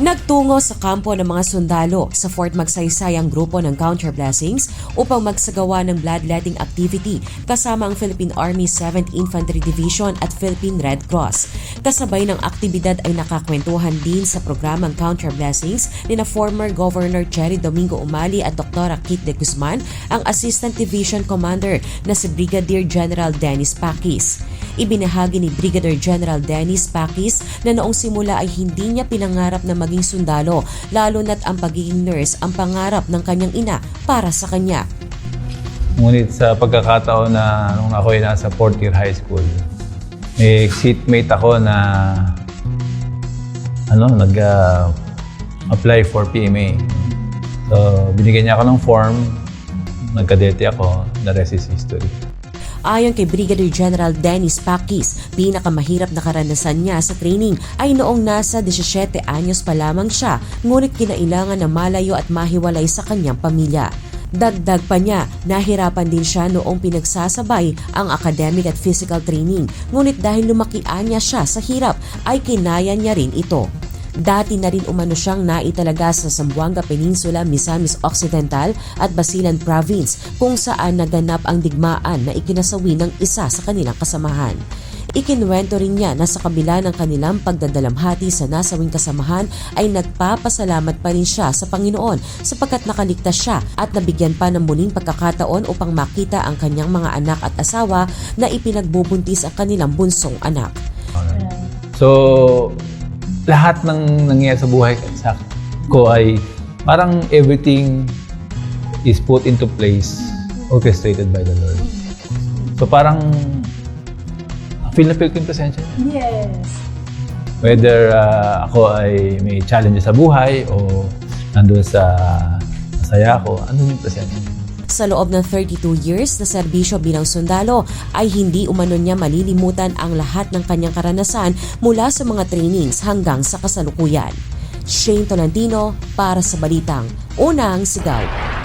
Nagtungo sa kampo ng mga sundalo sa Fort Magsaysay ang grupo ng Counter Blessings upang magsagawa ng bloodletting activity kasama ang Philippine Army 7th Infantry Division at Philippine Red Cross. Kasabay ng aktibidad ay nakakwentuhan din sa programang Counter Blessings ni na former Governor Cherry Domingo Umali at Dr. Kit de Guzman ang Assistant Division Commander na si Brigadier General Dennis Pakis. Ibinahagi ni Brigadier General Dennis Pakis na noong simula ay hindi niya pinangarap na maging sundalo, lalo na't ang pagiging nurse ang pangarap ng kanyang ina para sa kanya. Ngunit sa pagkakataon na nung ako ay nasa fourth year high school, may seatmate ako na ano, nag ah, apply for PMA. So, binigyan niya ako ng form, nagkadete ako, the rest is history. Ayon kay Brigadier General Dennis Pakis, pinakamahirap na karanasan niya sa training ay noong nasa 17 anyos pa lamang siya, ngunit kinailangan na malayo at mahiwalay sa kanyang pamilya. Dagdag pa niya, nahirapan din siya noong pinagsasabay ang academic at physical training, ngunit dahil lumakian niya siya sa hirap ay kinaya niya rin ito. Dati na rin umano siyang naitalaga sa Zamboanga Peninsula, Misamis Occidental at Basilan Province kung saan naganap ang digmaan na ikinasawi ng isa sa kanilang kasamahan. Ikinwento rin niya na sa kabila ng kanilang pagdadalamhati sa nasawing kasamahan ay nagpapasalamat pa rin siya sa Panginoon sapagkat nakaligtas siya at nabigyan pa ng muling pagkakataon upang makita ang kanyang mga anak at asawa na ipinagbubuntis ang kanilang bunsong anak. So, lahat ng nangyayari sa buhay sa ko ay parang everything is put into place, orchestrated by the Lord. So parang feel na feel ko yung presensya niya. Yes. Whether ah, ako ay may challenges sa buhay o nandun sa masaya ako, ano yung presensya niya. Sa loob ng 32 years na serbisyo bilang sundalo ay hindi umano niya malilimutan ang lahat ng kanyang karanasan mula sa mga trainings hanggang sa kasalukuyan. Shane Tolentino para sa Balitang Unang Sigaw.